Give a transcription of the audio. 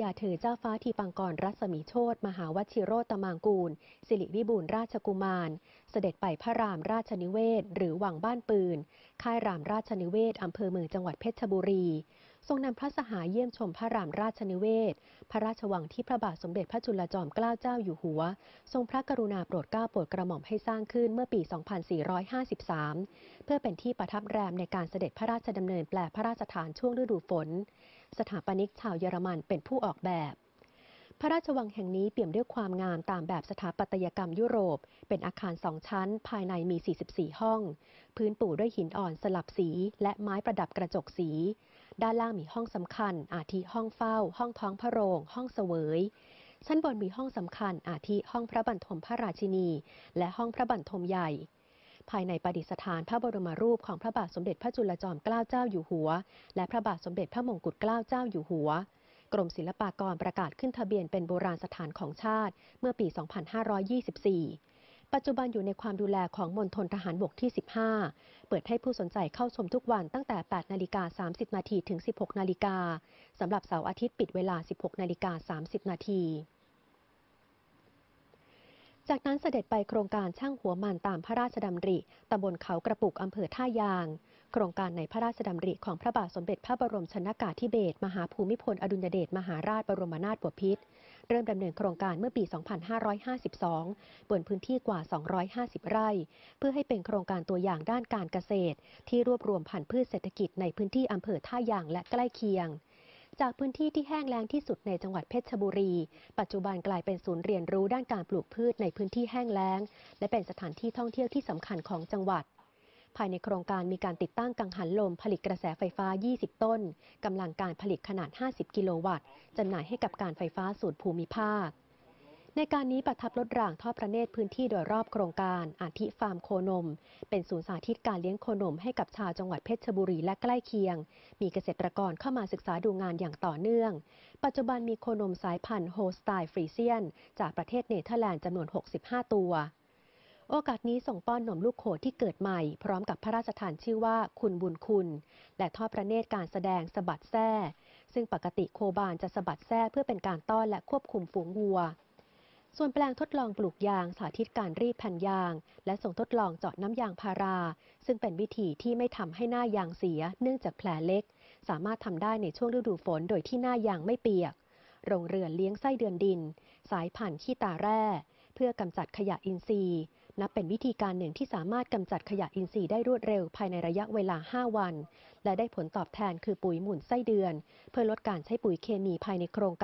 ยาเธอเจ้าฟ้าทีปังกรรัศมีโชตมหาวชิโรตมางกูล สิริวิบูลราชกุมาร เสด็จไปพระรามราชนิเวศ หรือวังบ้านปืน ค่ายรามราชนิเวศ อำเภอเมืองจังหวัดเพชรบุรี ทรงนำพระสหายเยี่ยมชมพระรามราชนิเวศ พระราชวังที่พระบาทสมเด็จพระจุลจอมเกล้าเจ้าอยู่หัว ทรงพระกรุณาโปรดเกล้าโปรดกระหม่อมให้สร้างขึ้นเมื่อปี 2453 เพื่อเป็นที่ประทับแรมในการเสด็จพระราชดำเนินแปลพระราชทานช่วงฤดูฝน สถาปนิกชาวเยอรมันเป็นผู้ออกแบบพระราชวังแห่งนี้เปี่ยมด้วยความงามตามแบบสถาปัตยกรรมยุโรป เป็นอาคารสองชั้น ภายในมี 44 ห้อง พื้นปูด้วยหินอ่อนสลับสี และไม้ประดับกระจกสี ด้านล่างมีห้องสำคัญ อาทิห้องเฝ้า ห้องท้องพระโรง ห้องเสวย ชั้นบนมีห้องสำคัญ อาทิห้องพระบรรทมพระราชินี และห้องพระบรรทมใหญ่ ภายในประดิษฐานพระบรมรูปของพระบาทสมเด็จพระจุลจอมเกล้าเจ้าอยู่หัว และพระบาทสมเด็จพระมงกุฎเกล้าเจ้าอยู่หัวกรมศิลปากรประกาศขึ้นทะเบียนเป็นโบราณสถานของชาติ เมื่อปี 2524 ปัจจุบันอยู่ในความดูแลของมณฑลทหารบกที่ 15 เปิดให้ผู้สนใจเข้าชมทุกวันตั้งแต่ 8 นาฬิกา 30 นาทีถึง 16 นาฬิกาสำหรับเสาร์อาทิตย์ปิดเวลา 16 นาฬิกา 30 นาทีจากนั้นเสด็จไปโครงการช่างหัวมันตามพระราชดำริ ตำบลเขากระปุกอำเภอท่ายาง โครงการในพระราชดำริของพระบาทสมเด็จพระบรมชนากาธิเบศรมหาภูมิพลอดุลยเดชมหาราชบรมนาถบพิตรเริ่มดำเนินโครงการเมื่อปี 2552 บนพื้นที่กว่า 250 ไร่ เพื่อให้เป็นโครงการตัวอย่างด้านการเกษตร ที่รวบรวมพันธุ์พืชเศรษฐกิจในพื้นที่อำเภอท่ายางและใกล้เคียงจากพื้นที่ที่แห้งแล้งที่สุดในจังหวัดเพชรบุรี ปัจจุบันกลายเป็นศูนย์เรียนรู้ด้านการปลูกพืชในพื้นที่แห้งแล้ง และเป็นสถานที่ท่องเที่ยวที่สำคัญของจังหวัด ภายในโครงการมีการติดตั้งกังหันลมผลิตกระแสไฟฟ้า 20 ต้น กำลังการผลิตขนาด 50 กิโลวัตต์จำหน่ายให้กับการไฟฟ้าส่วนภูมิภาค ในการนี้ประทับรถรางทอดพระเนตรพื้นที่โดยรอบโครงการ อาทิฟาร์มโคนม เป็นศูนย์สาธิตการเลี้ยงโคนมให้กับชาวจังหวัดเพชรบุรีและใกล้เคียง มีเกษตรกรเข้ามาศึกษาดูงานอย่างต่อเนื่อง ปัจจุบันมีโคนมสายพันธุ์โฮสไตล์ฟรีเซียน จากประเทศเนเธอร์แลนด์จำนวน 65 ตัว โอกาสนี้ส่งป้อนนมลูกโขดที่เกิดใหม่ พร้อมกับพระราชทานชื่อว่าคุณบุญคุณ และทอดพระเนตรการแสดงสะบัดแส้ซึ่งปกติโคบานจะสะบัดแส้เพื่อเป็นการต้อนและควบคุมฝูงวัว ส่วนแปลงทดลองปลูกยางสาธิตการรีดแผ่นยาง และส่งทดลองเจาะน้ำยางพารา ซึ่งเป็นวิธีที่ไม่ทำให้หน้ายางเสีย เนื่องจากแผลเล็ก สามารถทำได้ในช่วงฤดูฝนโดยที่หน้ายางไม่เปียก โรงเรือนเลี้ยงไส้เดือนดิน สายพันธุ์ขี้ตาแร่ เพื่อกำจัดขยะอินทรีย์ นับเป็นวิธีการหนึ่งที่สามารถกำจัดขยะอินทรีย์ได้รวดเร็วภายในระยะเวลา 5 วัน และได้ผลตอบแทนคือปุ๋ยหมุนไส้เดือน เพื่อลดการใช้ปุ๋ยเคมีภายในโครงการ